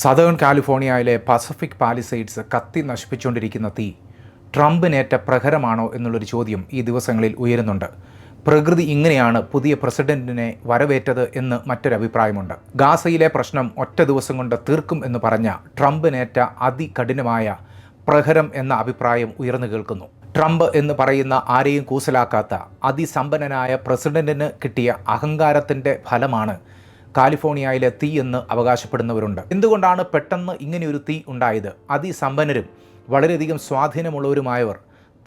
Southern കാലിഫോർണിയയിലെ Pacific പാലിസൈഡ്സ് കത്തി നശിപ്പിച്ചുകൊണ്ടിരിക്കുന്ന തീ ട്രംപിനേറ്റ പ്രഹരമാണോ എന്നുള്ളൊരു ചോദ്യം ഈ ദിവസങ്ങളിൽ ഉയരുന്നുണ്ട്. പ്രകൃതി ഇങ്ങനെയാണ് പുതിയ പ്രസിഡന്റിനെ വരവേറ്റത് എന്ന് മറ്റൊരഭിപ്രായമുണ്ട്. ഗാസയിലെ പ്രശ്നം ഒറ്റ ദിവസം കൊണ്ട് തീർക്കും എന്ന് പറഞ്ഞ ട്രംപിനേറ്റ അതികഠിനമായ പ്രഹരം എന്ന അഭിപ്രായം ഉയർന്നു കേൾക്കുന്നു. ട്രംപ് എന്ന് പറയുന്ന ആരെയും കൂസലാക്കാത്ത അതിസമ്പന്നനായ പ്രസിഡന്റിന് കിട്ടിയ അഹങ്കാരത്തിന്റെ ഫലമാണ് കാലിഫോർണിയയിലെ തീ എന്ന് അവകാശപ്പെടുന്നവരുണ്ട്. എന്തുകൊണ്ടാണ് പെട്ടെന്ന് ഇങ്ങനെയൊരു തീ ഉണ്ടായത്? അതിസമ്പന്നരും വളരെയധികം സ്വാധീനമുള്ളവരുമായവർ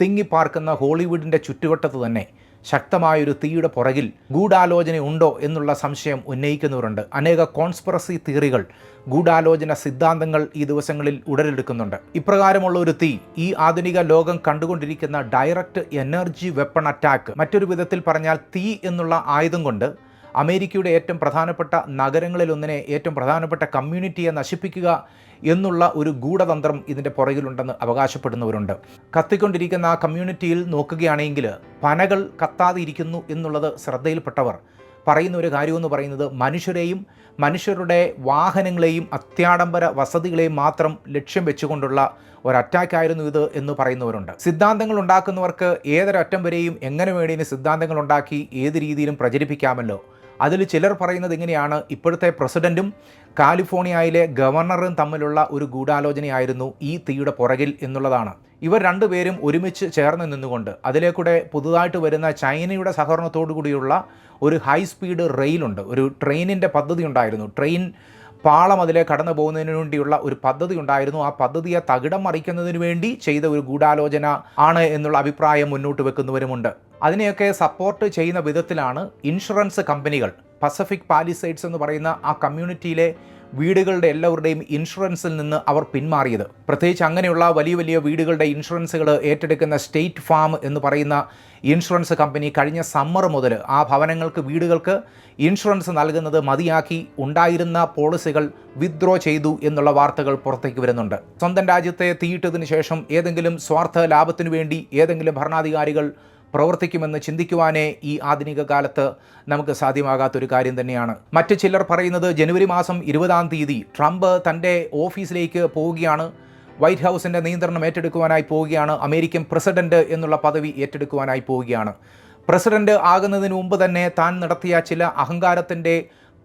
തിങ്ങിപ്പാർക്കുന്ന ഹോളിവുഡിന്റെ ചുറ്റുവട്ടത്ത് തന്നെ ശക്തമായൊരു തീയുടെ പുറകിൽ ഗൂഢാലോചന ഉണ്ടോ എന്നുള്ള സംശയം ഉന്നയിക്കുന്നവരുണ്ട്. അനേക കോൺസ്പിറസി തിയറികൾ ഗൂഢാലോചന സിദ്ധാന്തങ്ങൾ ഈ ദിവസങ്ങളിൽ ഉടലെടുക്കുന്നുണ്ട്. ഇപ്രകാരമുള്ള ഒരു തീ ഈ ആധുനിക ലോകം കണ്ടുകൊണ്ടിരിക്കുന്ന ഡയറക്റ്റ് എനർജി വെപ്പൺ അറ്റാക്ക് മറ്റൊരു വിധത്തിൽ പറഞ്ഞാൽ തീ എന്നുള്ള ആയുധം കൊണ്ട് അമേരിക്കയുടെ ഏറ്റവും പ്രധാനപ്പെട്ട നഗരങ്ങളിലൊന്നിനെ ഏറ്റവും പ്രധാനപ്പെട്ട കമ്മ്യൂണിറ്റിയെ നശിപ്പിക്കുക എന്നുള്ള ഒരു ഗൂഢതന്ത്രം ഇതിന്റെ പുറകിലുണ്ടെന്ന് അവകാശപ്പെടുന്നവരുണ്ട്. കത്തിക്കൊണ്ടിരിക്കുന്ന ആ കമ്മ്യൂണിറ്റിയിൽ നോക്കുകയാണെങ്കിൽ പനകൾ കത്താതെ ഇരിക്കുന്നു എന്നുള്ളത് ശ്രദ്ധയിൽപ്പെട്ടവർ. പറയുന്ന ഒരു കാര്യമെന്ന് പറയുന്നത് മനുഷ്യരെയും മനുഷ്യരുടെ വാഹനങ്ങളെയും അത്യാഡംബര വസതികളെയും മാത്രം ലക്ഷ്യം വെച്ചുകൊണ്ടുള്ള ഒരറ്റാക്കായിരുന്നു ഇത് എന്ന് പറയുന്നവരുണ്ട്. സിദ്ധാന്തങ്ങൾ ഉണ്ടാക്കുന്നവർക്ക് ഏതൊരറ്റം വരെയും എങ്ങനെ വേണേലും സിദ്ധാന്തങ്ങൾ ഉണ്ടാക്കി ഏത് രീതിയിലും പ്രചരിപ്പിക്കാമല്ലോ. അതിൽ ചിലർ പറയുന്നത് ഇങ്ങനെയാണ്. ഇപ്പോഴത്തെ പ്രസിഡന്റും കാലിഫോർണിയയിലെ ഗവർണറും തമ്മിലുള്ള ഒരു ഗൂഢാലോചനയായിരുന്നു ഈ തീയുടെ പുറകിൽ എന്നുള്ളതാണ്. ഇവർ രണ്ടുപേരും ഒരുമിച്ച് ചേർന്ന് നിന്നുകൊണ്ട് അതിലേക്കൂടെ പുതുതായിട്ട് വരുന്ന ചൈനയുടെ സഹകരണത്തോടു കൂടിയുള്ള ഒരു ഹൈ സ്പീഡ് റെയിലുണ്ട്. ഒരു ട്രെയിനിന്റെ പദ്ധതി ഉണ്ടായിരുന്നു. ട്രെയിൻ പാളം അതിലെ കടന്നു പോകുന്നതിന് വേണ്ടിയുള്ള ഒരു പദ്ധതി ഉണ്ടായിരുന്നു. ആ പദ്ധതിയെ തകിടം മറിക്കുന്നതിന് വേണ്ടി ചെയ്ത ഒരു ഗൂഢാലോചന ആണ് എന്നുള്ള അഭിപ്രായം മുന്നോട്ട് വെക്കുന്നവരുമുണ്ട്. അതിനെയൊക്കെ സപ്പോർട്ട് ചെയ്യുന്ന വിധത്തിലാണ് ഇൻഷുറൻസ് കമ്പനികൾ പസഫിക് പാലിസൈഡ്സ് എന്ന് പറയുന്ന ആ കമ്മ്യൂണിറ്റിയിലെ വീടുകളുടെ എല്ലാവരുടെയും ഇൻഷുറൻസിൽ നിന്ന് അവർ പിന്മാറിയത്. പ്രത്യേകിച്ച് അങ്ങനെയുള്ള വലിയ വലിയ വീടുകളുടെ ഇൻഷുറൻസുകൾ ഏറ്റെടുക്കുന്ന സ്റ്റേറ്റ് ഫാം എന്ന് പറയുന്ന ഇൻഷുറൻസ് കമ്പനി കഴിഞ്ഞ സമ്മർ മുതൽ ആ ഭവനങ്ങൾക്ക് വീടുകൾക്ക് ഇൻഷുറൻസ് നൽകുന്നത് മതിയാക്കി ഉണ്ടായിരുന്ന പോളിസികൾ വിത്ഡ്രോ ചെയ്തു എന്നുള്ള വാർത്തകൾ പുറത്തേക്ക് വരുന്നുണ്ട്. സ്വന്തം രാജ്യത്തെ തീയിട്ടതിന് ശേഷം ഏതെങ്കിലും സ്വാർത്ഥ ലാഭത്തിനു വേണ്ടി ഏതെങ്കിലും ഭരണാധികാരികൾ പ്രവർത്തിക്കുമെന്ന് ചിന്തിക്കുവാനേ ഈ ആധുനിക കാലത്ത് നമുക്ക് സാധ്യമാകാത്തൊരു കാര്യം തന്നെയാണ്. മറ്റു ചിലർ പറയുന്നത് ജനുവരി മാസം ഇരുപതാം തീയതി ട്രംപ് തന്റെ ഓഫീസിലേക്ക് പോവുകയാണ്. വൈറ്റ് ഹൗസിന്റെ നിയന്ത്രണം ഏറ്റെടുക്കുവാനായി പോവുകയാണ് അമേരിക്കൻ പ്രസിഡന്റ് എന്നുള്ള പദവി ഏറ്റെടുക്കുവാനായി പോവുകയാണ്. പ്രസിഡന്റ് ആകുന്നതിന് മുമ്പ് തന്നെ താൻ നടത്തിയ ചില അഹങ്കാരത്തിന്റെ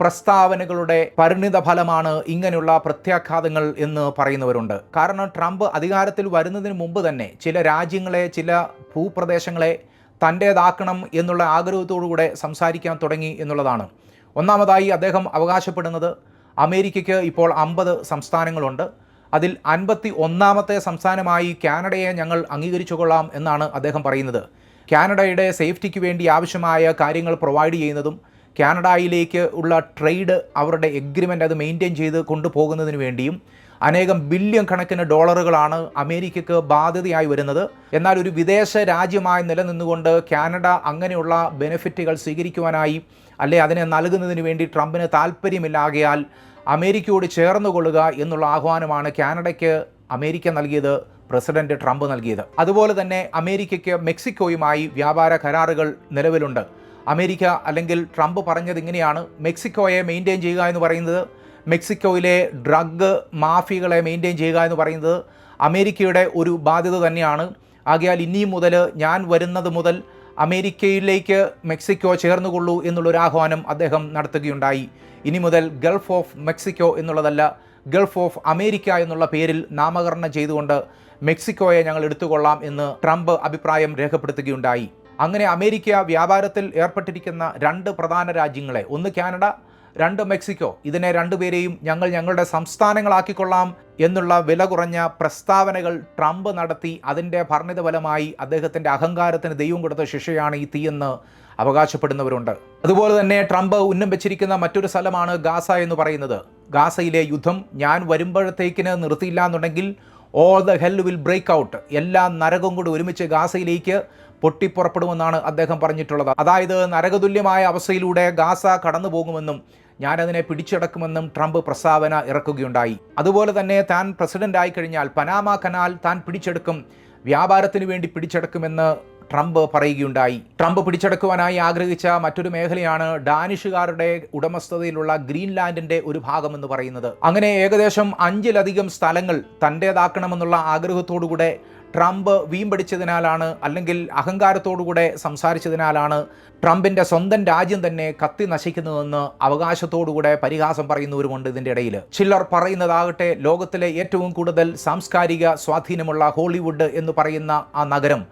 പ്രസ്താവനകളുടെ പരിണിത ഫലമാണ് ഇങ്ങനെയുള്ള പ്രത്യാഘാതങ്ങൾ എന്ന് പറയുന്നവരുണ്ട്. കാരണം ട്രംപ് അധികാരത്തിൽ വരുന്നതിന് മുമ്പ് തന്നെ ചില രാജ്യങ്ങളെ ചില ഭൂപ്രദേശങ്ങളെ തന്റേതാക്കണം എന്നുള്ള ആഗ്രഹത്തോടുകൂടെ സംസാരിക്കാൻ തുടങ്ങി എന്നുള്ളതാണ്. ഒന്നാമതായി അദ്ദേഹം അവകാശപ്പെടുന്നത് അമേരിക്കയ്ക്ക് ഇപ്പോൾ അമ്പത് സംസ്ഥാനങ്ങളുണ്ട്. അതിൽ അൻപത്തി ഒന്നാമത്തെ സംസ്ഥാനമായി കാനഡയെ ഞങ്ങൾ അംഗീകരിച്ചു കൊള്ളാം എന്നാണ് അദ്ദേഹം പറയുന്നത്. കാനഡയുടെ സേഫ്റ്റിക്ക് വേണ്ടി ആവശ്യമായ കാര്യങ്ങൾ പ്രൊവൈഡ് ചെയ്യുന്നതും കാനഡയിലേക്ക് ഉള്ള ട്രേഡ് അവരുടെ എഗ്രിമെന്റ് അത് മെയിന്റെയിൻ ചെയ്ത് കൊണ്ടുപോകുന്നതിന് വേണ്ടിയും അനേകം ബില്യൺ കണക്കിന് ഡോളറുകളാണ് അമേരിക്കക്ക് ബാധ്യതയായി വരുന്നത്. എന്നാൽ ഒരു വിദേശ രാജ്യമായി നിലനിന്നുകൊണ്ട് കാനഡ അങ്ങനെയുള്ള ബെനിഫിറ്റുകൾ സ്വീകരിക്കുവാനായി അല്ലെ അതിനെ നൽകുന്നതിന് വേണ്ടി ട്രംപിന് താല്പര്യമില്ലാകയാൽ അമേരിക്കയോട് ചേർന്നുകൊള്ളുക എന്നുള്ള ആഹ്വാനമാണ് കാനഡയ്ക്ക് അമേരിക്ക നൽകിയത് പ്രസിഡന്റ് ട്രംപ് നൽകിയത്. അതുപോലെ തന്നെ അമേരിക്കയ്ക്ക് മെക്സിക്കോയുമായി വ്യാപാര കരാറുകൾ നിലവിലുണ്ട്. അമേരിക്ക അല്ലെങ്കിൽ ട്രംപ് പറഞ്ഞത് ഇങ്ങനെയാണ്. മെക്സിക്കോയെ മെയിന്റെയിൻ ചെയ്യുക എന്ന് പറയുന്നത് മെക്സിക്കോയിലെ ഡ്രഗ് മാഫിയകളെ മെയിന്റെയിൻ ചെയ്യുക എന്ന് പറയുന്നത് അമേരിക്കയുടെ ഒരു ബാധ്യത തന്നെയാണ്. ആകയാൽ ഇനിയും മുതൽ ഞാൻ വരുന്നത് മുതൽ അമേരിക്കയിലേക്ക് മെക്സിക്കോ ചേർന്നുകൊള്ളൂ എന്നുള്ളൊരു ആഹ്വാനം അദ്ദേഹം നടത്തുകയുണ്ടായി. ഇനി മുതൽ ഗൾഫ് ഓഫ് മെക്സിക്കോ എന്നുള്ളതല്ല ഗൾഫ് ഓഫ് അമേരിക്ക എന്നുള്ള പേരിൽ നാമകരണം ചെയ്തുകൊണ്ട് മെക്സിക്കോയെ ഞങ്ങൾ എടുത്തുകൊള്ളാം എന്ന് ട്രംപ് അഭിപ്രായം രേഖപ്പെടുത്തുകയുണ്ടായി. അങ്ങനെ അമേരിക്ക വ്യാപാരത്തിൽ ഏർപ്പെട്ടിരിക്കുന്ന രണ്ട് പ്രധാന രാജ്യങ്ങളെ ഒന്ന് കാനഡ രണ്ട് മെക്സിക്കോ ഇതിനെ രണ്ടുപേരെയും ഞങ്ങൾ ഞങ്ങളുടെ സംസ്ഥാനങ്ങളാക്കിക്കൊള്ളാം എന്നുള്ള വില കുറഞ്ഞ പ്രസ്താവനകൾ ട്രംപ് നടത്തി അതിന്റെ ഭർണിത ഫലമായി അദ്ദേഹത്തിന്റെ അഹങ്കാരത്തിന് ദൈവം കൊടുത്ത ശിക്ഷയാണ് ഈ തീയെന്ന് അവകാശപ്പെടുന്നവരുണ്ട്. അതുപോലെ തന്നെ ട്രംപ് ഉന്നം വെച്ചിരിക്കുന്ന മറ്റൊരു സ്ഥലമാണ് ഗാസ എന്ന് പറയുന്നത്. ഗാസയിലെ യുദ്ധം ഞാൻ വരുമ്പോഴത്തേക്കിന് നിർത്തിയില്ല എന്നുണ്ടെങ്കിൽ all the hell will break out എല്ലാ നരകം കൂടി ഒരുമിച്ച് ഗാസയിലേക്ക് പൊട്ടിപ്പുറപ്പെടുമെന്നാണ് അദ്ദേഹം പറഞ്ഞിട്ടുള്ളത്. അതായത് നരകതുല്യമായ അവസ്ഥയിലൂടെ ഗാസ കടന്നു പോകുമെന്നും ഞാനതിനെ പിടിച്ചടക്കുമെന്നും ട്രംപ് പ്രസ്താവന ഇറക്കുകയുണ്ടായി. അതുപോലെ തന്നെ താൻ പ്രസിഡന്റ് ആയി കഴിഞ്ഞാൽ പനാമ കനാൽ താൻ പിടിച്ചെടുക്കും വ്യാപാരത്തിന് വേണ്ടി പിടിച്ചെടുക്കുമെന്ന് ട്രംപ് പറയുകയുണ്ടായി. ട്രംപ് പിടിച്ചെടുക്കുവാനായി ആഗ്രഹിച്ച മറ്റൊരു മേഖലയാണ് ഡാനിഷുകാരുടെ ഉടമസ്ഥതയിലുള്ള ഗ്രീൻലാൻഡിന്റെ ഒരു ഭാഗമെന്ന് പറയുന്നത്. അങ്ങനെ ഏകദേശം അഞ്ചിലധികം സ്ഥലങ്ങൾ തന്റേതാക്കണമെന്നുള്ള ആഗ്രഹത്തോടുകൂടെ ട്രംപ് വീമ്പടിച്ചതിനാലാണ് അല്ലെങ്കിൽ അഹങ്കാരത്തോടുകൂടെ സംസാരിച്ചതിനാലാണ് ട്രംപിന്റെ സ്വന്തം രാജ്യം തന്നെ കത്തി നശിക്കുന്നതെന്ന് അവകാശത്തോടുകൂടെ പരിഹാസം പറയുന്നവരുമുണ്ട് ഇതിന്റെ ഇടയിൽ ചിലർ പറയുന്നതാകട്ടെ ലോകത്തിലെ ഏറ്റവും കൂടുതൽ സാംസ്കാരിക സ്വാധീനമുള്ള ഹോളിവുഡ് എന്ന് പറയുന്ന ആ നഗരം.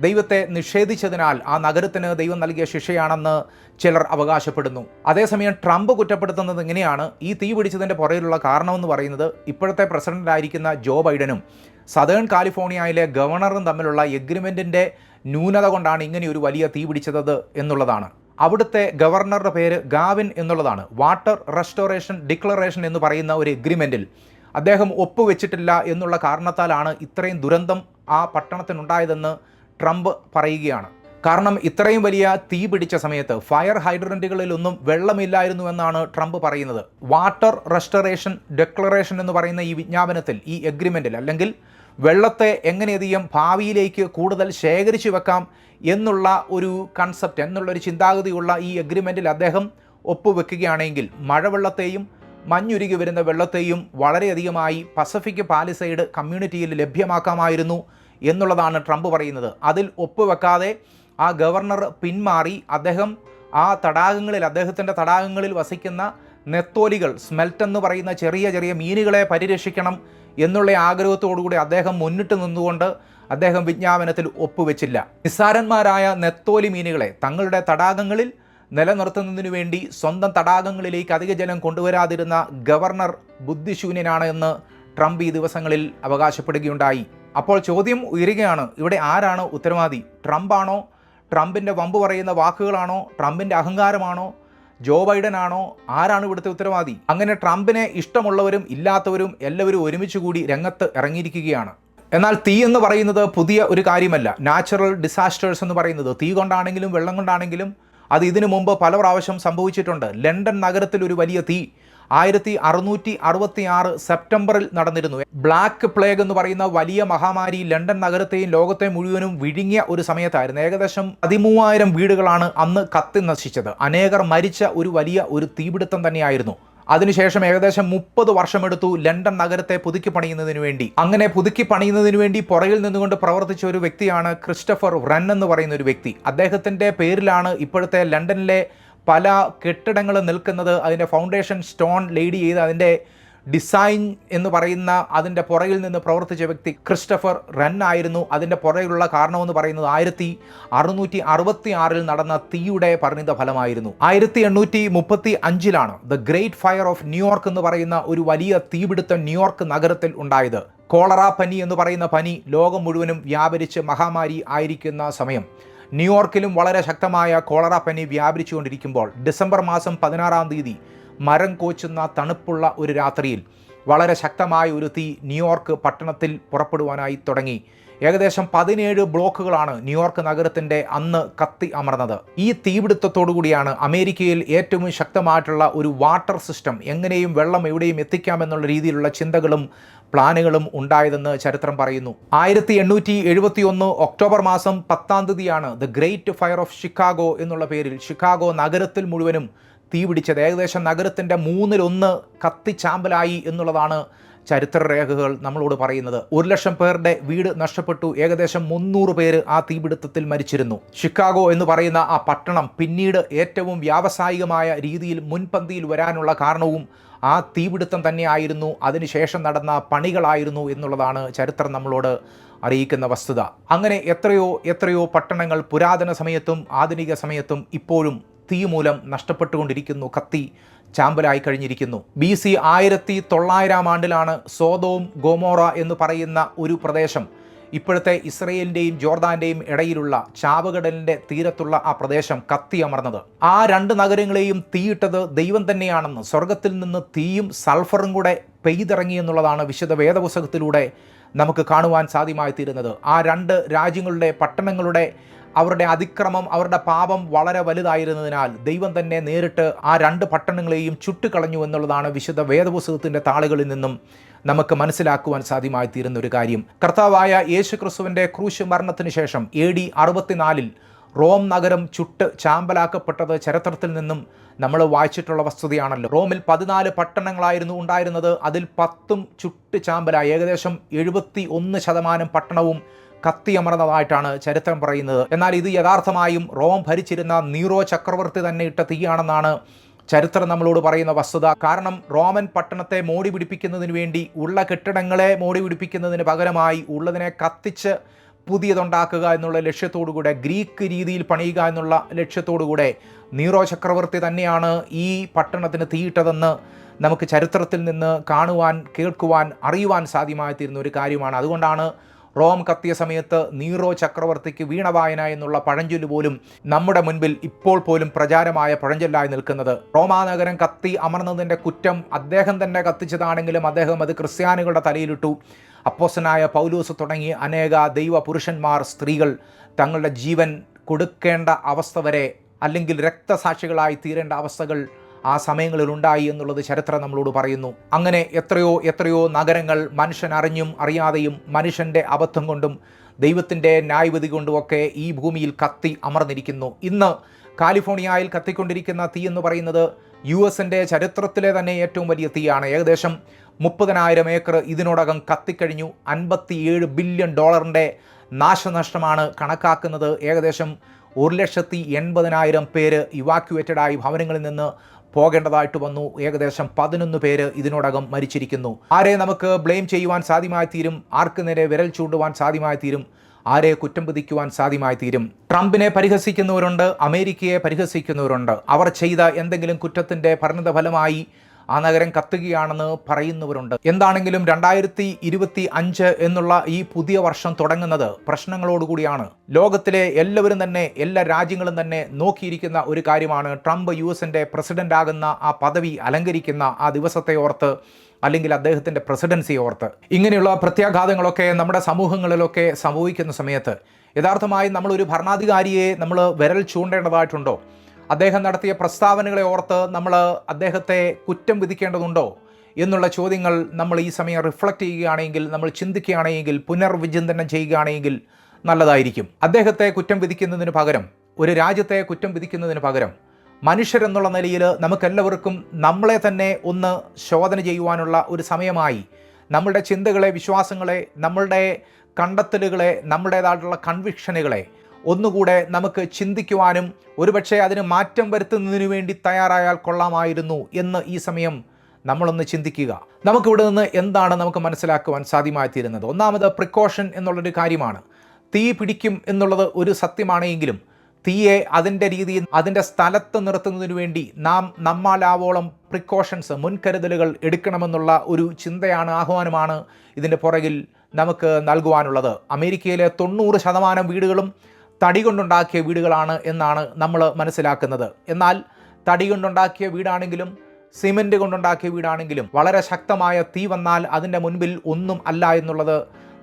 ദൈവത്തെ നിഷേധിച്ചതിനാൽ ആ നഗരത്തിന് ദൈവം നൽകിയ ശിക്ഷയാണെന്ന് ചിലർ അവകാശപ്പെടുന്നു. അതേസമയം ട്രംപ് കുറ്റപ്പെടുത്തുന്നത് ഇങ്ങനെയാണ്. ഈ തീ പിടിച്ചതിന്റെ പുറകിലുള്ള കാരണമെന്ന് പറയുന്നത് ഇപ്പോഴത്തെ പ്രസിഡന്റായിരിക്കുന്ന ജോ ബൈഡനും സദേൺ കാലിഫോർണിയയിലെ ഗവർണറും തമ്മിലുള്ള എഗ്രിമെന്റിന്റെ ന്യൂനത കൊണ്ടാണ് ഇങ്ങനെ ഒരു വലിയ തീ പിടിച്ചത് എന്നുള്ളതാണ്. അവിടുത്തെ ഗവർണറുടെ പേര് ഗാവിൻ എന്നുള്ളതാണ്. വാട്ടർ റെസ്റ്റോറേഷൻ ഡിക്ലറേഷൻ എന്ന് പറയുന്ന ഒരു എഗ്രിമെന്റിൽ അദ്ദേഹം ഒപ്പുവെച്ചിട്ടില്ല എന്നുള്ള കാരണത്താലാണ് ഇത്രയും ദുരന്തം ആ പട്ടണത്തിനുണ്ടായതെന്ന് ട്രംപ് പറയുകയാണ്. കാരണം ഇത്രയും വലിയ തീ പിടിച്ച സമയത്ത് ഫയർ ഹൈഡ്രന്റുകളിലൊന്നും വെള്ളമില്ലായിരുന്നു എന്നാണ് ട്രംപ് പറയുന്നത്. വാട്ടർ റെസ്റ്റോറേഷൻ ഡെക്ലറേഷൻ എന്ന് പറയുന്ന ഈ വിജ്ഞാപനത്തിൽ ഈ എഗ്രിമെന്റിൽ അല്ലെങ്കിൽ വെള്ളത്തെ എങ്ങനെയധികം ഭാവിയിലേക്ക് കൂടുതൽ ശേഖരിച്ചു വെക്കാം എന്നുള്ള ഒരു കൺസെപ്റ്റ് എന്നുള്ളൊരു ചിന്താഗതിയുള്ള ഈ എഗ്രിമെന്റിൽ അദ്ദേഹം ഒപ്പുവെക്കുകയാണെങ്കിൽ മഴവെള്ളത്തെയും മഞ്ഞുരുകി വരുന്ന വെള്ളത്തെയും വളരെയധികമായി പസഫിക് പാലിസൈഡ് കമ്മ്യൂണിറ്റിയിൽ ലഭ്യമാക്കാമായിരുന്നു എന്നുള്ളതാണ് ട്രംപ് പറയുന്നത്. അതിൽ ഒപ്പുവെക്കാതെ ആ ഗവർണർ പിന്മാറി അദ്ദേഹം ആ തടാകങ്ങളിൽ അദ്ദേഹത്തിന്റെ തടാകങ്ങളിൽ വസിക്കുന്ന നെത്തോലികൾ സ്മെൽറ്റ് എന്ന് പറയുന്ന ചെറിയ ചെറിയ മീനുകളെ പരിരക്ഷിക്കണം എന്നുള്ള ആഗ്രഹത്തോടുകൂടി അദ്ദേഹം മുന്നിട്ട് നിന്നുകൊണ്ട് അദ്ദേഹം വിജ്ഞാപനത്തിൽ ഒപ്പുവെച്ചില്ല. നിസ്സാരന്മാരായ നെത്തോലി മീനുകളെ തങ്ങളുടെ തടാകങ്ങളിൽ നിലനിർത്തുന്നതിനു വേണ്ടി സ്വന്തം തടാകങ്ങളിലേക്ക് അധിക ജലം കൊണ്ടുവരാതിരുന്ന ഗവർണർ ബുദ്ധിശൂന്യനാണ് എന്ന് ട്രംപ് ഈ ദിവസങ്ങളിൽ അവകാശപ്പെടുകയുണ്ടായി. അപ്പോൾ ചോദ്യം ഉയരുകയാണ് ഇവിടെ ആരാണ് ഉത്തരവാദി? ട്രംപാണോ? ട്രംപിന്റെ വമ്പ് പറയുന്ന വാക്കുകളാണോ? ട്രംപിന്റെ അഹങ്കാരമാണോ? ജോ ബൈഡൻ ആണോ ആരാണ് ഇവിടുത്തെ ഉത്തരവാദി? അങ്ങനെ ട്രംപിനെ ഇഷ്ടമുള്ളവരും ഇല്ലാത്തവരും എല്ലാവരും ഒരുമിച്ച് കൂടി രംഗത്ത് ഇറങ്ങിയിരിക്കുകയാണ്. എന്നാൽ തീ എന്ന് പറയുന്നത് പുതിയ ഒരു കാര്യമല്ല. നാച്ചുറൽ ഡിസാസ്റ്റേഴ്സ് എന്ന് പറയുന്നത്. തീ കൊണ്ടാണെങ്കിലും വെള്ളം കൊണ്ടാണെങ്കിലും അത് ഇതിനു മുമ്പ് പല പ്രാവശ്യം സംഭവിച്ചിട്ടുണ്ട്. ലണ്ടൻ നഗരത്തിൽ ഒരു വലിയ തീ ആയിരത്തി അറുന്നൂറ്റി അറുപത്തി ആറ് സെപ്റ്റംബറിൽ നടന്നിരുന്നു. ബ്ലാക്ക് പ്ലേഗ് എന്ന് പറയുന്ന വലിയ മഹാമാരി ലണ്ടൻ നഗരത്തെയും ലോകത്തെ മുഴുവനും വിഴുങ്ങിയ ഒരു സമയത്തായിരുന്നു. ഏകദേശം പതിമൂവായിരം വീടുകളാണ് അന്ന് കത്തി നശിച്ചത്. അനേകർ മരിച്ച ഒരു വലിയ ഒരു തീപിടുത്തം തന്നെയായിരുന്നു. അതിനുശേഷം ഏകദേശം മുപ്പത് വർഷമെടുത്തു ലണ്ടൻ നഗരത്തെ പുതുക്കി പണിയുന്നതിന് വേണ്ടി. അങ്ങനെ പുതുക്കി പണിയുന്നതിന് വേണ്ടി പുറകിൽ നിന്നുകൊണ്ട് പ്രവർത്തിച്ച ഒരു വ്യക്തിയാണ് ക്രിസ്റ്റഫർ റൺ എന്ന് പറയുന്ന ഒരു വ്യക്തി. അദ്ദേഹത്തിന്റെ പേരിലാണ് ഇപ്പോഴത്തെ ലണ്ടനിലെ പല കെട്ടിടങ്ങളും നിൽക്കുന്നത് അതിന്റെ ഫൗണ്ടേഷൻ സ്റ്റോൺ ലീഡ് ചെയ്ത് അതിന്റെ ഡിസൈൻ എന്ന് പറയുന്ന അതിന്റെ പുറകിൽ നിന്ന് പ്രവർത്തിച്ച വ്യക്തി ക്രിസ്റ്റഫർ റൺ ആയിരുന്നു. അതിന്റെ പുറകിലുള്ള കാരണമെന്ന് പറയുന്നത് ആയിരത്തി അറുന്നൂറ്റി അറുപത്തി ആറിൽ നടന്ന തീയുടെ പരിണിത ഫലമായിരുന്നു. ആയിരത്തി എണ്ണൂറ്റി മുപ്പത്തി അഞ്ചിലാണ് the great fire of New York എന്ന് പറയുന്ന ഒരു വലിയ തീപിടുത്തം ന്യൂയോർക്ക് നഗരത്തിൽ ഉണ്ടായത്. കോളറ പനി എന്ന് പറയുന്ന പനി ലോകം മുഴുവനും വ്യാപരിച്ച് മഹാമാരി ആയിരിക്കുന്ന സമയം. ന്യൂയോർക്കിലും വളരെ ശക്തമായ കോളറ പനി വ്യാപരിച്ചുകൊണ്ടിരിക്കുമ്പോൾ ഡിസംബർ മാസം പതിനാറാം തീയതി മരം കോച്ചുന്ന തണുപ്പുള്ള ഒരു രാത്രിയിൽ വളരെ ശക്തമായ ഒരു തീ ന്യൂയോർക്ക് പട്ടണത്തിൽ പുറപ്പെടുവാനായി തുടങ്ങി. ഏകദേശം പതിനേഴ് ബ്ലോക്കുകളാണ് ന്യൂയോർക്ക് നഗരത്തിന്റെ അന്ന് കത്തി അമർന്നത്. ഈ തീപിടുത്തത്തോടു കൂടിയാണ് അമേരിക്കയിൽ ഏറ്റവും ശക്തമായിട്ടുള്ള ഒരു വാട്ടർ സിസ്റ്റം എങ്ങനെയും വെള്ളം എവിടെയും എത്തിക്കാമെന്നുള്ള രീതിയിലുള്ള ചിന്തകളും പ്ലാനുകളും ഉണ്ടായതെന്ന് ചരിത്രം പറയുന്നു. ആയിരത്തി എണ്ണൂറ്റി എഴുപത്തി ഒന്ന് ഒക്ടോബർ മാസം പത്താം തീയതിയാണ് the Great Fire of Chicago എന്നുള്ള പേരിൽ ഷിക്കാഗോ നഗരത്തിൽ മുഴുവനും തീ പിടിച്ചത്. ഏകദേശം നഗരത്തിന്റെ മൂന്നിലൊന്ന് കത്തിച്ചാമ്പലായി എന്നുള്ളതാണ് ചരിത്രരേഖകൾ നമ്മളോട് പറയുന്നത്. ഒരു ലക്ഷം പേരുടെ വീട് നഷ്ടപ്പെട്ടു. ഏകദേശം മുന്നൂറ് പേര് ആ തീപിടുത്തത്തിൽ മരിച്ചിരുന്നു. ഷിക്കാഗോ എന്ന് പറയുന്ന ആ പട്ടണം പിന്നീട് ഏറ്റവും വ്യാവസായികമായ രീതിയിൽ മുൻപന്തിയിൽ വരാനുള്ള കാരണവും ആ തീപിടുത്തം തന്നെയായിരുന്നു. അതിനുശേഷം നടന്ന പണികളായിരുന്നു എന്നുള്ളതാണ് ചരിത്രം നമ്മളോട് അറിയിക്കുന്ന വസ്തുത. അങ്ങനെ എത്രയോ എത്രയോ പട്ടണങ്ങൾ പുരാതന സമയത്തും ആധുനിക സമയത്തും ഇപ്പോഴും തീ മൂലം നഷ്ടപ്പെട്ടുകൊണ്ടിരിക്കുന്നു. കത്തി ചാമ്പലായി കഴിഞ്ഞിരിക്കുന്നു. ബി സി ആയിരത്തി തൊള്ളായിരം ആണ്ടിലാണ് സോതോം ഗോമോറ എന്ന് പറയുന്ന ഒരു പ്രദേശം ഇപ്പോഴത്തെ ഇസ്രയേലിന്റെയും ജോർദാന്റെയും ഇടയിലുള്ള ചാവുകടലിന്റെ തീരത്തുള്ള ആ പ്രദേശം കത്തിയമർന്നത് ആ രണ്ട് നഗരങ്ങളെയും തീയിട്ടത് ദൈവം തന്നെയാണെന്ന് സ്വർഗത്തിൽ നിന്ന് തീയും സൾഫറും കൂടെ പെയ്തിറങ്ങി എന്നുള്ളതാണ് വിശുദ്ധ വേദപുസ്തകത്തിലൂടെ നമുക്ക് കാണുവാൻ സാധ്യമായി തീരുന്നത് ആ രണ്ട് രാജ്യങ്ങളുടെ പട്ടണങ്ങളുടെ അവരുടെ അതിക്രമം അവരുടെ പാപം വളരെ വലുതായിരുന്നതിനാൽ ദൈവം തന്നെ നേരിട്ട് ആ രണ്ട് പട്ടണങ്ങളെയും ചുട്ടുകളഞ്ഞു എന്നുള്ളതാണ് വിശുദ്ധ വേദപുസ്തകത്തിന്റെ താളുകളിൽ നിന്നും നമുക്ക് മനസ്സിലാക്കുവാൻ സാധ്യമായി തീരുന്ന ഒരു കാര്യം. കർത്താവായ യേശു ക്രിസ്തുവിന്റെ ക്രൂശ് മരണത്തിന് ശേഷം എ ഡി അറുപത്തിനാലിൽ റോം നഗരം ചുട്ട് ചാമ്പലാക്കപ്പെട്ടത് ചരിത്രത്തിൽ നിന്നും നമ്മൾ വായിച്ചിട്ടുള്ള വസ്തുതയാണല്ലോ. റോമിൽ പതിനാല് പട്ടണങ്ങളായിരുന്നു ഉണ്ടായിരുന്നത്. അതിൽ പത്തും ചുട്ട് ചാമ്പലായി. ഏകദേശം എഴുപത്തി ഒന്ന് ശതമാനം പട്ടണവും കത്തിയമർന്നതായിട്ടാണ് ചരിത്രം പറയുന്നത്. എന്നാൽ ഇത് യഥാർത്ഥമായും റോം ഭരിച്ചിരുന്ന നീറോ ചക്രവർത്തി തന്നെ ഇട്ട തീയാണെന്നാണ് ചരിത്രം നമ്മളോട് പറയുന്ന വസ്തുത. കാരണം റോമൻ പട്ടണത്തെ മോടി പിടിപ്പിക്കുന്നതിന് വേണ്ടി ഉള്ള കെട്ടിടങ്ങളെ മോടി പിടിപ്പിക്കുന്നതിന് പകരമായി ഉള്ളതിനെ കത്തിച്ച് പുതിയതുണ്ടാക്കുക എന്നുള്ള ലക്ഷ്യത്തോടുകൂടെ ഗ്രീക്ക് രീതിയിൽ പണിയുക എന്നുള്ള ലക്ഷ്യത്തോടുകൂടെ നീറോ ചക്രവർത്തി തന്നെയാണ് ഈ പട്ടണത്തിന് തീയിട്ടതെന്ന് നമുക്ക് ചരിത്രത്തിൽ നിന്ന് കാണുവാൻ കേൾക്കുവാൻ അറിയുവാൻ സാധ്യമായിത്തീരുന്ന ഒരു കാര്യമാണ്. അതുകൊണ്ടാണ് റോം കത്തിയ സമയത്ത് നീറോ ചക്രവർത്തിക്ക് വീണവായന എന്നുള്ള പഴഞ്ചൊല്ല് പോലും നമ്മുടെ മുൻപിൽ ഇപ്പോൾ പോലും പ്രചാരമായ പഴഞ്ചൊല്ലായി നിൽക്കുന്നത്. റോമാനഗരം കത്തി അമർന്നതിന്റെ കുറ്റം അദ്ദേഹം തന്നെ കത്തിച്ചതാണെങ്കിലും അദ്ദേഹം അത് ക്രിസ്ത്യാനികളുടെ തലയിലിട്ടു. അപ്പോസനായ പൗലൂസ് തുടങ്ങി അനേക ദൈവ പുരുഷന്മാർ സ്ത്രീകൾ തങ്ങളുടെ ജീവൻ കൊടുക്കേണ്ട അവസ്ഥ വരെ അല്ലെങ്കിൽ രക്തസാക്ഷികളായി തീരേണ്ട അവസ്ഥകൾ ആ സമയങ്ങളിൽ ഉണ്ടായി എന്നുള്ളത് ചരിത്രം നമ്മളോട് പറയുന്നു. അങ്ങനെ എത്രയോ എത്രയോ നഗരങ്ങൾ മനുഷ്യൻ അറിഞ്ഞും അറിയാതെയും മനുഷ്യന്റെ അബദ്ധം കൊണ്ടും ദൈവത്തിന്റെ ന്യായവിധി കൊണ്ടുമൊക്കെ ഈ ഭൂമിയിൽ കത്തി അമർന്നിരിക്കുന്നു. ഇന്ന് കാലിഫോർണിയയിൽ കത്തിക്കൊണ്ടിരിക്കുന്ന തീ എന്ന് പറയുന്നത് യു എസിന്റെ ചരിത്രത്തിലെ തന്നെ ഏറ്റവും വലിയ തീയാണ്. ഏകദേശം മുപ്പതിനായിരം ഏക്കർ ഇതിനോടകം കത്തിക്കഴിഞ്ഞു. അൻപത്തിയേഴ് ബില്യൺ ഡോളറിന്റെ നാശനഷ്ടമാണ് കണക്കാക്കുന്നത്. ഏകദേശം ഒരു ലക്ഷത്തി എൺപതിനായിരം പേര് ഇവാക്യുവേറ്റഡായി ഭവനങ്ങളിൽ നിന്ന് പോകേണ്ടതായിട്ട് വന്നു. ഏകദേശം പതിനൊന്ന് പേര് ഇതിനോടകം മരിച്ചിരിക്കുന്നു. ആരെ നമുക്ക് ബ്ലെയിം ചെയ്യുവാൻ സാധ്യമായി തീരും? ആർക്ക് നേരെ വിരൽ ചൂണ്ടുവാൻ സാധ്യമായി തീരും? ആരെ കുറ്റം വിധിക്കുവാൻ സാധ്യമായി തീരും? ട്രംപിനെ പരിഹസിക്കുന്നവരുണ്ട് അമേരിക്കയെ പരിഹസിക്കുന്നവരുണ്ട്. അവർ ചെയ്ത എന്തെങ്കിലും കുറ്റത്തിന്റെ പരിണതഫലമായി ആ നഗരം കത്തുകയാണെന്ന് പറയുന്നവരുണ്ട്. എന്താണെങ്കിലും രണ്ടായിരത്തി ഇരുപത്തി അഞ്ച് എന്നുള്ള ഈ പുതിയ വർഷം തുടങ്ങുന്നത് പ്രശ്നങ്ങളോടുകൂടിയാണ്. ലോകത്തിലെ എല്ലാവരും തന്നെ എല്ലാ രാജ്യങ്ങളും തന്നെ നോക്കിയിരിക്കുന്ന ഒരു കാര്യമാണ്. ട്രംപ് യു എസിന്റെ പ്രസിഡന്റ് ആകുന്ന ആ പദവി അലങ്കരിക്കുന്ന ആ ദിവസത്തെ ഓർത്ത് അല്ലെങ്കിൽ അദ്ദേഹത്തിന്റെ പ്രസിഡൻസി ഓർത്ത്. ഇങ്ങനെയുള്ള പ്രത്യാഘാതങ്ങളൊക്കെ നമ്മുടെ സമൂഹങ്ങളിലൊക്കെ സംഭവിക്കുന്ന സമയത്ത് യഥാർത്ഥമായി നമ്മളൊരു ഭരണാധികാരിയെ നമ്മൾ വിരൽ ചൂണ്ടേണ്ടതായിട്ടുണ്ടോ? അദ്ദേഹം നടത്തിയ പ്രസ്താവനകളെ ഓർത്ത് നമ്മൾ അദ്ദേഹത്തെ കുറ്റം വിധിക്കേണ്ടതുണ്ടോ എന്നുള്ള ചോദ്യങ്ങൾ നമ്മൾ ഈ സമയം റിഫ്ലക്റ്റ് ചെയ്യുകയാണെങ്കിൽ നമ്മൾ ചിന്തിക്കുകയാണെങ്കിൽ പുനർവിചിന്തനം ചെയ്യുകയാണെങ്കിൽ നല്ലതായിരിക്കും. അദ്ദേഹത്തെ കുറ്റം വിധിക്കുന്നതിന് പകരം ഒരു രാജ്യത്തെ കുറ്റം വിധിക്കുന്നതിന് പകരം മനുഷ്യരെന്നുള്ള നിലയിൽ നമുക്കെല്ലാവർക്കും നമ്മളെ തന്നെ ഒന്ന് ശോധന ചെയ്യുവാനുള്ള ഒരു സമയമായി. നമ്മളുടെ ചിന്തകളെ വിശ്വാസങ്ങളെ നമ്മളുടെ കണ്ടെത്തലുകളെ നമ്മുടേതായിട്ടുള്ള കൺവിക്ഷനുകളെ ഒന്നുകൂടെ നമുക്ക് ചിന്തിക്കുവാനും ഒരുപക്ഷെ അതിന് മാറ്റം വരുത്തുന്നതിനു വേണ്ടി തയ്യാറായാൽ കൊള്ളാമായിരുന്നു എന്ന് ഈ സമയം നമ്മളൊന്ന് ചിന്തിക്കുക. നമുക്കിവിടെ നിന്ന് എന്താണ് നമുക്ക് മനസ്സിലാക്കുവാൻ സാധ്യമായി തീരുന്നത് ഒന്നാമത് പ്രിക്കോഷൻ എന്നുള്ളൊരു കാര്യമാണ്. തീ പിടിക്കും എന്നുള്ളത് ഒരു സത്യമാണെങ്കിലും തീയെ അതിന്റെ രീതിയിൽ അതിന്റെ സ്ഥലത്ത് നിർത്തുന്നതിനു വേണ്ടി നാം നമ്മളാവോളം പ്രിക്കോഷൻസ് മുൻകരുതലുകൾ എടുക്കണമെന്നുള്ള ഒരു ചിന്തയാണ് ആഹ്വാനമാണ് ഇതിന്റെ പുറകിൽ നമുക്ക് നൽകുവാനുള്ളത്. അമേരിക്കയിലെ തൊണ്ണൂറ് ശതമാനം വീടുകളും തടി കൊണ്ടുണ്ടാക്കിയ വീടുകളാണ് എന്നാണ് നമ്മൾ മനസ്സിലാക്കുന്നത്. എന്നാൽ തടി കൊണ്ടുണ്ടാക്കിയ വീടാണെങ്കിലും സിമെന്റ് കൊണ്ടുണ്ടാക്കിയ വീടാണെങ്കിലും വളരെ ശക്തമായ തീ വന്നാൽ അതിന്റെ മുൻപിൽ ഒന്നും അല്ല എന്നുള്ളത്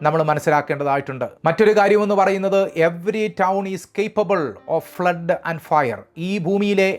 നമ്മൾ മനസ്സിലാക്കേണ്ടതായിട്ടുണ്ട്. മറ്റൊരു കാര്യമെന്ന് പറയുന്നത് every town is capable of flood and fire ഈ ഭൂമിയിലെ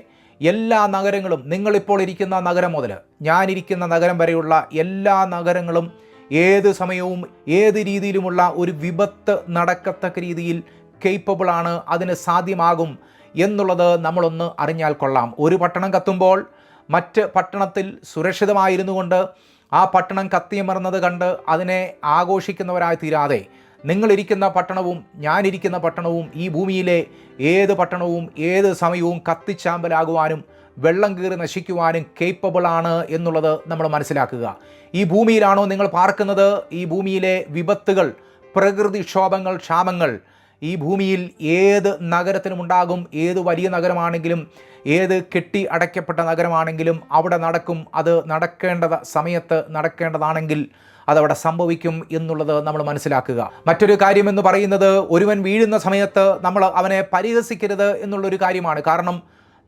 എല്ലാ നഗരങ്ങളും നിങ്ങളിപ്പോൾ ഇരിക്കുന്ന നഗരം മുതൽ ഞാനിരിക്കുന്ന നഗരം വരെയുള്ള എല്ലാ നഗരങ്ങളും ഏത് സമയവും ഏത് രീതിയിലുമുള്ള ഒരു വിപത്ത് നടക്കത്തക്ക രീതിയിൽ കേപ്പബിൾ ആണ് അതിന് സാധ്യമാകും എന്നുള്ളത് നമ്മളൊന്ന് അറിഞ്ഞാൽ കൊള്ളാം. ഒരു പട്ടണം കത്തുമ്പോൾ മറ്റ് പട്ടണത്തിൽ സുരക്ഷിതമായിരുന്നു കൊണ്ട് ആ പട്ടണം കത്തിയമർന്നത് കണ്ട് അതിനെ ആഘോഷിക്കുന്നവരായി തീരാതെ നിങ്ങളിരിക്കുന്ന പട്ടണവും ഞാനിരിക്കുന്ന പട്ടണവും ഈ ഭൂമിയിലെ ഏത് പട്ടണവും ഏത് സമയവും കത്തിച്ചാമ്പലാകുവാനും വെള്ളം കീറി നശിക്കുവാനും കേപ്പബിൾ ആണ് എന്നുള്ളത് നമ്മൾ മനസ്സിലാക്കുക. ഈ ഭൂമിയിലാണോ നിങ്ങൾ പാർക്കുന്നത്? ഈ ഭൂമിയിലെ വിപത്തുകൾ പ്രകൃതിക്ഷോഭങ്ങൾ ക്ഷാമങ്ങൾ ഈ ഭൂമിയിൽ ഏത് നഗരത്തിനുമുണ്ടാകും ഏത് വലിയ നഗരമാണെങ്കിലും ഏത് കെട്ടി അടയ്ക്കപ്പെട്ട നഗരമാണെങ്കിലും അവിടെ നടക്കും. അത് നടക്കേണ്ട സമയത്ത് നടക്കേണ്ടതാണെങ്കിൽ അതവിടെ സംഭവിക്കും എന്നുള്ളത് നമ്മൾ മനസ്സിലാക്കുക. മറ്റൊരു കാര്യം എന്ന് പറയുന്നത് ഒരുവൻ വീഴുന്ന സമയത്ത് നമ്മൾ അവനെ പരിഹസിക്കരുത് എന്നുള്ളൊരു കാര്യമാണ്. കാരണം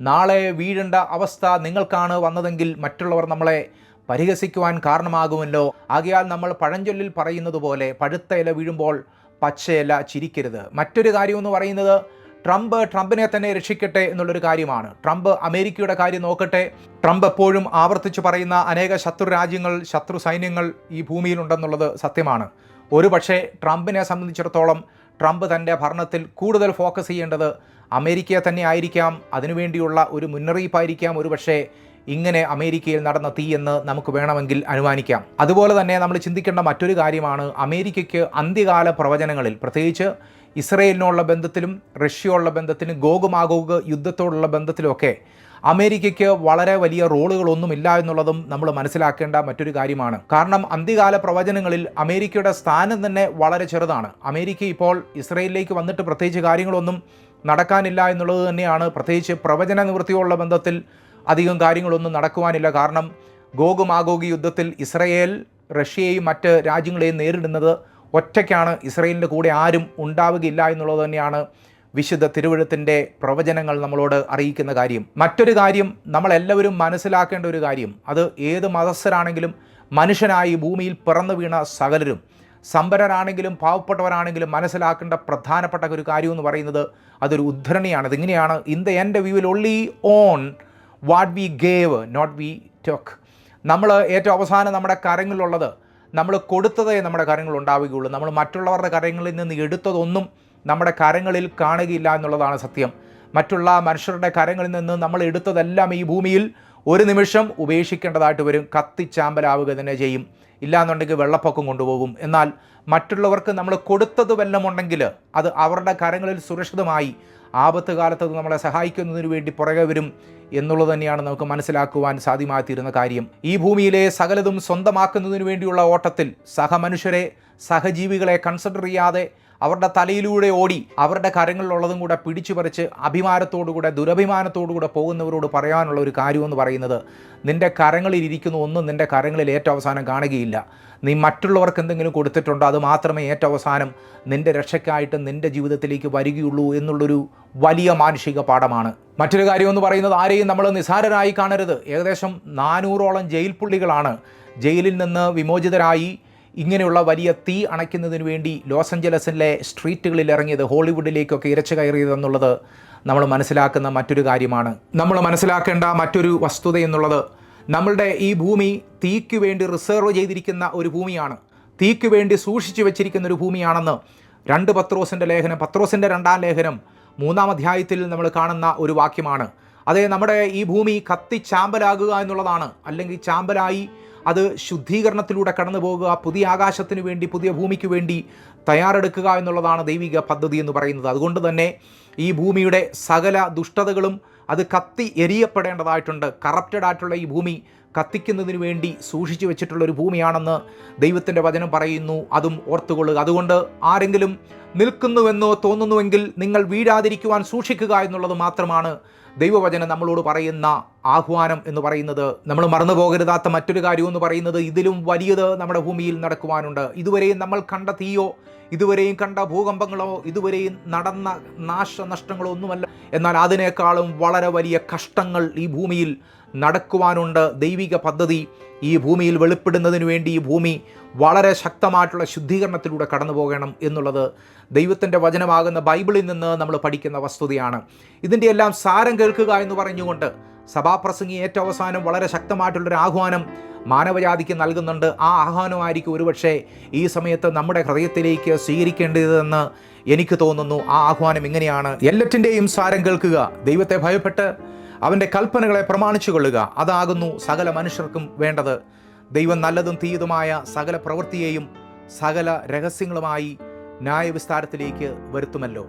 നാളെ വീഴേണ്ട അവസ്ഥ നിങ്ങൾക്കാണ് വന്നതെങ്കിൽ മറ്റുള്ളവർ നമ്മളെ പരിഹസിക്കുവാൻ കാരണമാകുമല്ലോ. ആകയാൽ നമ്മൾ പഴഞ്ചൊല്ലിൽ പറയുന്നത് പോലെ പഴുത്ത ഇല വീഴുമ്പോൾ പച്ചയില ചിരിക്കരുത്. മറ്റൊരു കാര്യമെന്ന് പറയുന്നത് ട്രംപ് ട്രംപിനെ തന്നെ രക്ഷിക്കട്ടെ എന്നുള്ളൊരു കാര്യമാണ്. ട്രംപ് അമേരിക്കയുടെ കാര്യം നോക്കട്ടെ. ട്രംപ് എപ്പോഴും ആവർത്തിച്ച് പറയുന്ന അനേക ശത്രു രാജ്യങ്ങൾ ശത്രു സൈന്യങ്ങൾ ഈ ഭൂമിയിലുണ്ടെന്നുള്ളത് സത്യമാണ്. ഒരു പക്ഷേ ട്രംപിനെ സംബന്ധിച്ചിടത്തോളം ട്രംപ് തന്റെ ഭരണത്തിൽ കൂടുതൽ ഫോക്കസ് ചെയ്യേണ്ടത് അമേരിക്കയെ തന്നെ ആയിരിക്കാം. അതിനുവേണ്ടിയുള്ള ഒരു മുന്നറിയിപ്പായിരിക്കാം. ഒരു പക്ഷേ ഇങ്ങനെ അമേരിക്കയിൽ നടന്ന തീയെന്ന് നമുക്ക് വേണമെങ്കിൽ അനുമാനിക്കാം. അതുപോലെ തന്നെ നമ്മൾ ചിന്തിക്കേണ്ട മറ്റൊരു കാര്യമാണ് അമേരിക്കയ്ക്ക് അന്ത്യകാല പ്രവചനങ്ങളിൽ പ്രത്യേകിച്ച് ഇസ്രയേലിനുള്ള ബന്ധത്തിലും റഷ്യയുള്ള ബന്ധത്തിലും ഗോഗുമാഗോഗ് യുദ്ധത്തോടുള്ള ബന്ധത്തിലുമൊക്കെ അമേരിക്കയ്ക്ക് വളരെ വലിയ റോളുകളൊന്നുമില്ല എന്നുള്ളതും നമ്മൾ മനസ്സിലാക്കേണ്ട മറ്റൊരു കാര്യമാണ്. കാരണം അന്ത്യകാല പ്രവചനങ്ങളിൽ അമേരിക്കയുടെ സ്ഥാനം തന്നെ വളരെ ചെറുതാണ്. അമേരിക്ക ഇപ്പോൾ ഇസ്രയേലിലേക്ക് വന്നിട്ട് പ്രത്യേകിച്ച് കാര്യങ്ങളൊന്നും നടക്കാനില്ല എന്നുള്ളത് തന്നെയാണ്. പ്രത്യേകിച്ച് പ്രവചന നിവൃത്തിയുള്ള ബന്ധത്തിൽ അധികം കാര്യങ്ങളൊന്നും നടക്കുവാനില്ല. കാരണം ഗോഗ് മാഗോഗ് യുദ്ധത്തിൽ ഇസ്രയേൽ റഷ്യയെയും മറ്റ് രാജ്യങ്ങളെയും നേരിടുന്നത് ഒറ്റയ്ക്കാണ്. ഇസ്രയേലിന്റെ കൂടെ ആരും ഉണ്ടാവുകയില്ല എന്നുള്ളത് തന്നെയാണ് വിശുദ്ധ തിരുവഴുത്തിന്റെ പ്രവചനങ്ങൾ നമ്മളോട് അറിയിക്കുന്ന കാര്യം. മറ്റൊരു കാര്യം നമ്മളെല്ലാവരും മനസ്സിലാക്കേണ്ട ഒരു കാര്യം. അത് ഏത് മതസ്ഥരാണെങ്കിലും മനുഷ്യനായി ഭൂമിയിൽ പിറന്നു വീണ സകലരും സമ്പന്നരാണെങ്കിലും പാവപ്പെട്ടവരാണെങ്കിലും മനസ്സിലാക്കേണ്ട പ്രധാനപ്പെട്ട ഒരു കാര്യം എന്ന് പറയുന്നത് അതൊരു ഉദ്ധരണിയാണ്. അതിങ്ങനെയാണ് ഇൻ ദ എന്റെ view will only on what we gave note we talk നമ്മൾ ഏറ്റവും അവസാനം നമ്മുടെ കരങ്ങളിലുള്ളത് നമ്മൾ കൊടുത്തതേ നമ്മുടെ കരങ്ങൾ ഉണ്ടാവുകയുള്ളൂ. നമ്മൾ മറ്റുള്ളവരുടെ കരങ്ങളിൽ നിന്ന് എടുത്തതൊന്നും നമ്മുടെ കരങ്ങളിൽ കാണുകയില്ല എന്നുള്ളതാണ് സത്യം. മറ്റുള്ള മനുഷ്യരുടെ കരങ്ങളിൽ നിന്ന് നമ്മൾ എടുത്തതെല്ലാം ഈ ഭൂമിയിൽ ഒരു നിമിഷം ഉപേക്ഷിക്കേണ്ടതായിട്ട് വരും. കത്തിച്ചാമ്പലാവുക തന്നെ ചെയ്യും. ഇല്ലാന്നുണ്ടെങ്കിൽ വെള്ളപ്പൊക്കം കൊണ്ടുപോകും. എന്നാൽ മറ്റുള്ളവർക്ക് നമ്മൾ കൊടുത്തത് വല്ലമുണ്ടെങ്കിൽ അത് അവരുടെ കരങ്ങളിൽ സുരക്ഷിതമായി ആപത്ത് കാലത്ത് നമ്മളെ സഹായിക്കുന്നതിന് വേണ്ടി പുറകെ വരും എന്നുള്ളത് തന്നെയാണ് നമുക്ക് മനസ്സിലാക്കുവാൻ സാധ്യമായിത്തീരുന്ന കാര്യം. ഈ ഭൂമിയിലെ സകലതും സ്വന്തമാക്കുന്നതിന് വേണ്ടിയുള്ള ഓട്ടത്തിൽ സഹമനുഷ്യരെ സഹജീവികളെ കൺസിഡർ ചെയ്യാതെ അവരുടെ തലയിലൂടെ ഓടി അവരുടെ കരങ്ങളിലുള്ളതും കൂടെ പിടിച്ചു പറിച്ച് അഭിമാനത്തോടുകൂടെ ദുരഭിമാനത്തോടുകൂടെ പോകുന്നവരോട് പറയാനുള്ള ഒരു കാര്യമെന്ന് പറയുന്നത് നിന്റെ കരങ്ങളിൽ ഇരിക്കുന്ന ഒന്നും നിന്റെ കരങ്ങളിൽ ഏറ്റവും അവസാനം കാണുകയില്ല. നീ മറ്റുള്ളവർക്ക് എന്തെങ്കിലും കൊടുത്തിട്ടുണ്ടോ? അത് മാത്രമേ ഏറ്റവും അവസാനം നിന്റെ രക്ഷയ്ക്കായിട്ട് നിന്റെ ജീവിതത്തിലേക്ക് വരികയുള്ളൂ എന്നുള്ളൊരു വലിയ മാനുഷിക പാഠമാണ്. മറ്റൊരു കാര്യമെന്ന് പറയുന്നത് ആരെയും നമ്മൾ നിസാരരായി കാണരുത്. ഏകദേശം നാനൂറോളം ജയിൽ പുള്ളികളാണ് ജയിലിൽ നിന്ന് വിമോചിതരായി ഇങ്ങനെയുള്ള വലിയ തീ അണയ്ക്കുന്നതിന് വേണ്ടി ലോസ് ആഞ്ചലസിലെ സ്ട്രീറ്റുകളിൽ ഇറങ്ങിയത് ഹോളിവുഡിലേക്കൊക്കെ ഇരച്ചു കയറിയതെന്നുള്ളത് നമ്മൾ മനസ്സിലാക്കുന്ന മറ്റൊരു കാര്യമാണ്. നമ്മൾ മനസ്സിലാക്കേണ്ട മറ്റൊരു വസ്തുത എന്നുള്ളത് നമ്മളുടെ ഈ ഭൂമി തീക്ക് വേണ്ടി റിസർവ് ചെയ്തിരിക്കുന്ന ഒരു ഭൂമിയാണ്. തീക്ക് വേണ്ടി സൂക്ഷിച്ചു വെച്ചിരിക്കുന്ന ഒരു ഭൂമിയാണെന്ന് രണ്ട് പത്രോസിന്റെ ലേഖനം പത്രോസിന്റെ രണ്ടാം ലേഖനം മൂന്നാം അധ്യായത്തിൽ നമ്മൾ കാണുന്ന ഒരു വാക്യമാണ്. അതെ നമ്മുടെ ഈ ഭൂമി കത്തിച്ചാമ്പലാകുക എന്നുള്ളതാണ്. അല്ലെങ്കിൽ ചാമ്പലായി അത് ശുദ്ധീകരണത്തിലൂടെ കടന്നു പോകുക പുതിയ ആകാശത്തിന് വേണ്ടി പുതിയ ഭൂമിക്ക് വേണ്ടി തയ്യാറെടുക്കുക എന്നുള്ളതാണ് ദൈവിക പദ്ധതി എന്ന് പറയുന്നത്. അതുകൊണ്ട് തന്നെ ഈ ഭൂമിയുടെ സകല ദുഷ്ടതകളും അത് കത്തി എരിയപ്പെടേണ്ടതായിട്ടുണ്ട്. കറപ്റ്റഡ് ആയിട്ടുള്ള ഈ ഭൂമി കത്തിക്കുന്നതിന് വേണ്ടി സൂക്ഷിച്ചു വെച്ചിട്ടുള്ള ഒരു ഭൂമിയാണെന്ന് ദൈവത്തിന്റെ വചനം പറയുന്നു. അതും ഓർത്തുകൊള്ളുക. അതുകൊണ്ട് ആരെങ്കിലും നിൽക്കുന്നുവെന്നോ തോന്നുന്നുവെങ്കിൽ നിങ്ങൾ വീഴാതിരിക്കുവാൻ സൂക്ഷിക്കുക എന്നുള്ളത് മാത്രമാണ് ദൈവവചനം നമ്മളോട് പറയുന്ന ആഹ്വാനം എന്ന് പറയുന്നത്. നമ്മൾ മറന്നു പോകരുതാത്ത മറ്റൊരു കാര്യം എന്ന് പറയുന്നത് ഇതിലും വലിയത് നമ്മുടെ ഭൂമിയിൽ നടക്കുവാനുണ്ട്. ഇതുവരെയും നമ്മൾ കണ്ട തീയോ ഇതുവരെയും കണ്ട ഭൂകമ്പങ്ങളോ ഇതുവരെയും നടന്ന നാശനഷ്ടങ്ങളോ ഒന്നുമല്ല. എന്നാൽ അതിനേക്കാളും വളരെ വലിയ കഷ്ടങ്ങൾ ഈ ഭൂമിയിൽ നടക്കുവാനുണ്ട്. ദൈവിക പദ്ധതി ഈ ഭൂമിയിൽ വെളിപ്പെടുന്നതിന് വേണ്ടി ഈ ഭൂമി വളരെ ശക്തമായിട്ടുള്ള ശുദ്ധീകരണത്തിലൂടെ കടന്നു പോകണം എന്നുള്ളത് ദൈവത്തിന്റെ വചനമാകുന്ന ബൈബിളിൽ നിന്ന് നമ്മൾ പഠിക്കുന്ന വസ്തുതയാണ്. ഇതിന്റെ എല്ലാം സാരം കേൾക്കുക എന്ന് പറഞ്ഞുകൊണ്ട് സഭാപ്രസംഗി ഏറ്റവും അവസാനം വളരെ ശക്തമായിട്ടുള്ളൊരു ആഹ്വാനം മാനവജാതിക്ക് നൽകുന്നുണ്ട്. ആ ആഹ്വാനമായിരിക്കും ഒരുപക്ഷെ ഈ സമയത്ത് നമ്മുടെ ഹൃദയത്തിലേക്ക് സ്വീകരിക്കേണ്ടതെന്ന് എനിക്ക് തോന്നുന്നു. ആ ആഹ്വാനം ഇങ്ങനെയാണ്. എല്ലാറ്റിന്റെയും സാരം കേൾക്കുക. ദൈവത്തെ ഭയപ്പെട്ട് അവന്റെ കൽപ്പനകളെ പ്രമാണിച്ചു കൊള്ളുക അതാകുന്നു സകല മനുഷ്യർക്കും വേണ്ടത്. ദൈവം നല്ലതും തീയതുമായ സകല പ്രവൃത്തിയെയും സകല രഹസ്യങ്ങളുമായി ന്യായവിസ്താരത്തിലേക്ക് വരുത്തുമല്ലോ.